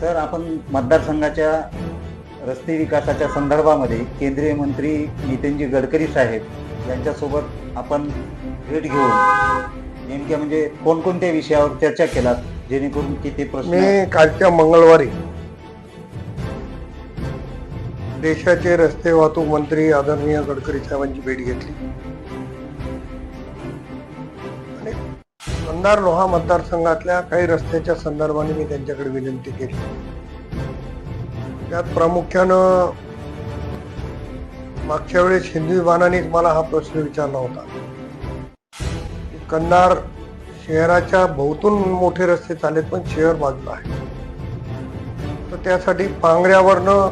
Sir आपण मतदारसंघाच्या रस्ते विकासाच्या संदर्भामध्ये केंद्रीय मंत्री नितीनजी गडकरी साहेब यांच्यासोबत आपण भेट घेऊन नेमक्या म्हणजे कोणकोणत्या विषयावर चर्चा केलात जेणेकरून की ते प्रश्न मी कालच्या मंगळवारी देशाचे रस्ते वाहतूक मंत्री आदरणीय गडकरी साहेबांची भेट घेतली. कंधार लोहा मतदारसंघातल्या काही रस्त्याच्या संदर्भाने मी त्यांच्याकडे विनंती केली. त्यात प्रामुख्यानं मागच्या वेळेस हिंदू विमानाने मला हा प्रश्न विचारला होता. कंधार शहराच्या बहुतून मोठे रस्ते चालेत पण शहर बाजूला आहे. तर त्यासाठी पांगऱ्यावरनं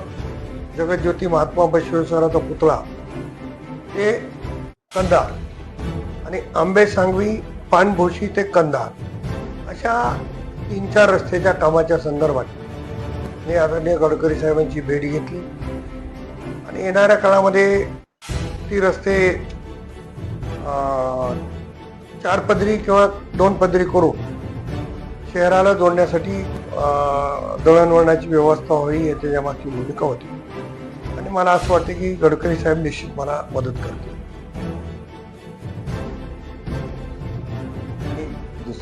जगज्योती महात्मा बसवेश्वराचा पुतळा ते कंधार आणि आंबे सांगवी पाणभोशी ते कंधार अशा तीन चार रस्त्याच्या कामाच्या संदर्भात मी आदरणीय गडकरी साहेबांची भेट घेतली. आणि येणाऱ्या काळामध्ये ती रस्ते चार पदरी किंवा दोन पदरी करून शहराला जोडण्यासाठी दळणवळणाची व्यवस्था व्हावी याच्या मागची भूमिका होती. आणि मला असं वाटतं की गडकरी साहेब निश्चित मला मदत करतील.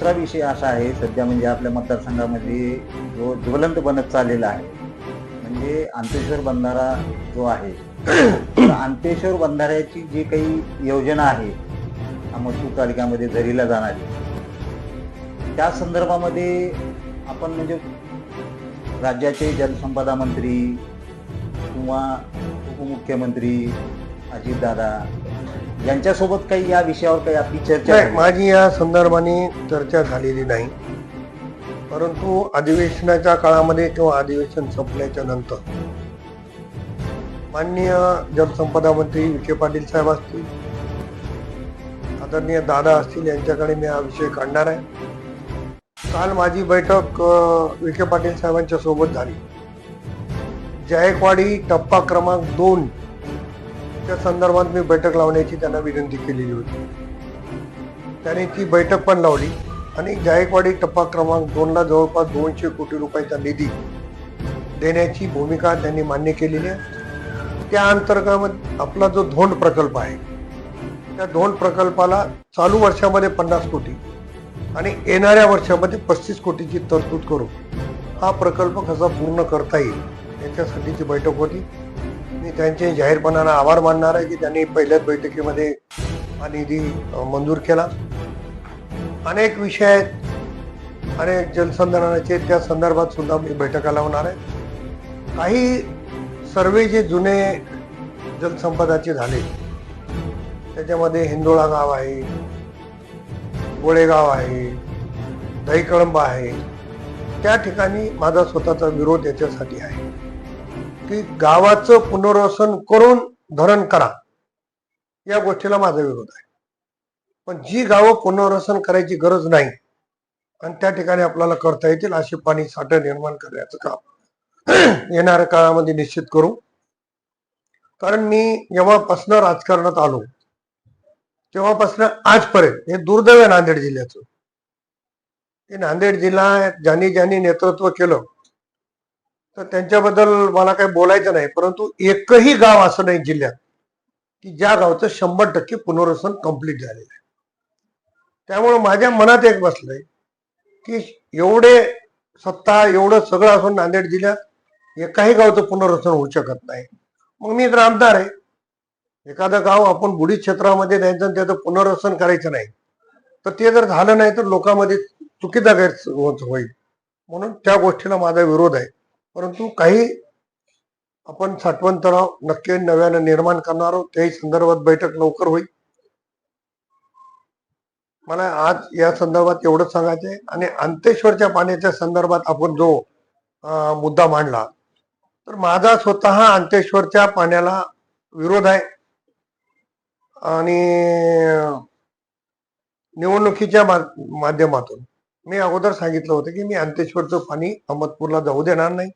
दुसरा विषय असा आहे सध्या म्हणजे आपल्या मतदारसंघामध्ये जो ज्वलंत बनत चाललेला आहे म्हणजे अंतेश्वर बंधारा जो आहे तर अंतेश्वर बंधाऱ्याची जी काही योजना आहे अहमदपूर तालुक्यामध्ये झरीला जाणारी त्या संदर्भामध्ये आपण म्हणजे राज्याचे जलसंपदा मंत्री किंवा उपमुख्यमंत्री अजितदादा यांच्यासोबत काही या विषयावर काही आपली चर्चा नाही झाली? माझी या संदर्भाने चर्चा झालेली नाही. परंतु अधिवेशनाच्या काळामध्ये किंवा अधिवेशन संपल्याच्या नंतर माननीय जलसंपदा मंत्री विखे पाटील साहेब असतील आदरणीय दादा असतील यांच्याकडे मी हा विषय काढणार आहे. काल माझी बैठक अ, विखे पाटील साहेबांच्या सोबत झाली. जायकवाडी टप्पा क्रमांक दोन त्या संदर्भात मी बैठक लावण्याची त्यांना विनंती केलेली होती. त्याने ती बैठक पण लावली आणि जायकवाडी टप्पा क्रमांक दोनला जवळपास दोनशे कोटी रुपयाचा निधी देण्याची भूमिका त्यांनी मान्य केलेली आहे. त्या अंतर्गत आपला जो धोंड प्रकल्प आहे त्या धोंड प्रकल्पाला चालू वर्षामध्ये पन्नास कोटी आणि येणाऱ्या वर्षामध्ये पस्तीस कोटीची तरतूद करू हा प्रकल्प कसा पूर्ण करता येईल याच्यासाठीची बैठक होती. त्यांचे जाहीरपणानं आभार मानणार आहे की त्यांनी पहिल्याच बैठकीमध्ये हा निधी मंजूर केला. अनेक विषय आहेत. अनेक जलसंधारणाचे त्या संदर्भात सुद्धा मी बैठका लावणार आहे. काही सर्वे जे जुने जलसंपदाचे झाले त्याच्यामध्ये हिंदोळा गाव आहे गोळेगाव आहे दहीकळंब आहे त्या ठिकाणी माझा स्वतःचा विरोध याच्यासाठी आहे. की गावाचं पुनर्वसन करून धरण करा. या गोष्टीला माझा विरोध आहे. पण जी गावं पुनर्वसन करायची गरज नाही आणि त्या ठिकाणी आपल्याला करता येतील असे पाणी साठे निर्माण करण्याचं काम येणाऱ्या काळामध्ये निश्चित करू. कारण मी जेव्हापासनं राजकारणात आलो तेव्हापासनं आजपर्यंत हे दुर्दैव आहे नांदेड जिल्ह्याचं. हे नांदेड जिल्हा ज्यांनी ज्यांनी नेतृत्व केलं तर त्यांच्याबद्दल मला काही बोलायचं नाही परंतु एकही गाव असं नाही जिल्ह्यात की ज्या गावचं शंभर टक्के पुनर्वसन कंप्लीट झालेलं आहे. त्यामुळे माझ्या मनात एक बसलंय की एवढे सत्ता एवढं सगळं असून नांदेड जिल्ह्यात एकाही गावचं पुनर्वसन होऊ शकत नाही. मग मी तर आमदार आहे. एखादं गाव आपण बुडी क्षेत्रामध्ये द्यायचं आणि त्याचं पुनर्वसन करायचं नाही. तर ते जर झालं नाही तर लोकांमध्ये चुकीचा गैर होईल. म्हणून त्या गोष्टीला माझा विरोध आहे. परंतु काही आपण साठवण तणाव नक्की नव्यानं निर्माण करणार आहोत. त्याही संदर्भात बैठक लवकर होईल. मला आज या संदर्भात एवढंच सांगायचं आहे आणि अंतेश्वरच्या पाण्याच्या संदर्भात आपण जो मुद्दा मांडला तर माझा स्वतः अंतेश्वरच्या पाण्याला विरोध आहे. आणि निवडणुकीच्या माध्यमातून मी अगोदर सांगितलं होतं की मी अंतेश्वरचं पाणी अहमदपूरला जाऊ देणार नाही.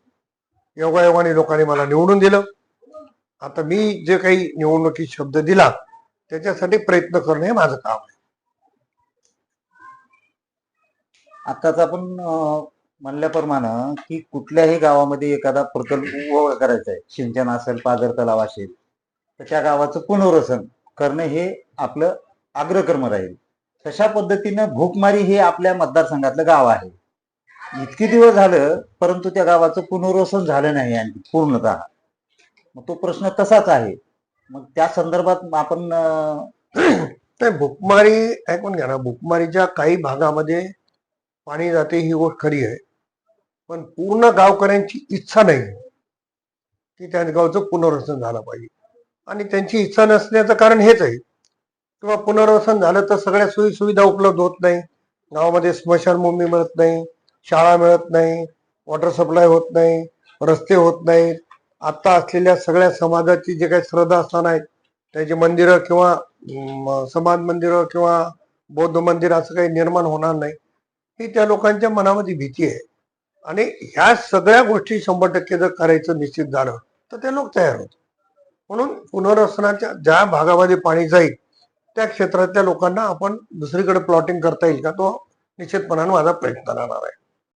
योगायोगाने लोकांनी मला निवडून दिलं. आता मी जे काही निवडणुकीत शब्द दिला त्याच्यासाठी प्रयत्न करणं हे माझं काम आहे. आताच आपण म्हणल्याप्रमाणे की कुठल्याही गावामध्ये एखादा प्रकल्प उभा करायचा आहे सिंचन असेल पाझर तलाव असेल तर त्या गावाचं पुनर्वसन करणं हे आपलं अग्रक्रम राहील. तशा पद्धतीनं भूकमारी हे आपल्या मतदारसंघातलं गाव आहे. इतकी दिवस झालं परंतु त्या गावाचं पुनर्वसन झालं नाही आणखी पूर्णतः. मग तो प्रश्न तसाच आहे. मग त्या संदर्भात आपण ते नाही भूकमारी ऐकून घ्या ना भूकमारीच्या काही भागामध्ये पाणी जाते ही गोष्ट खरी आहे. पण पूर्ण गावकऱ्यांची इच्छा नाही की त्या गावचं पुनर्वसन झालं पाहिजे. आणि त्यांची इच्छा नसण्याचं कारण हेच आहे. किंवा पुनर्वसन झालं तर सगळ्या सोयी सुविधा उपलब्ध होत नाही. गावामध्ये स्मशानभूमी मिळत नाही. शाळा मिळत नाही वॉटर सप्लाय होत नाही रस्ते होत नाहीत आत्ता असलेल्या सगळ्या समाजाची जे काही श्रद्धास्थान आहेत त्याची मंदिरं किंवा समाज मंदिरं किंवा बौद्ध मंदिर असं काही निर्माण होणार नाही. ही त्या लोकांच्या मनामध्ये भीती आहे. आणि ह्या सगळ्या गोष्टी शंभर टक्के जर करायचं निश्चित झालं तर ते लोक तयार होत म्हणून पुनर्वसनाच्या ज्या भागामध्ये पाणी जाईल त्या क्षेत्रातल्या लोकांना आपण दुसरीकडे प्लॉटिंग करता येईल का तो निश्चितपणाने माझा प्रयत्न राहणार आहे.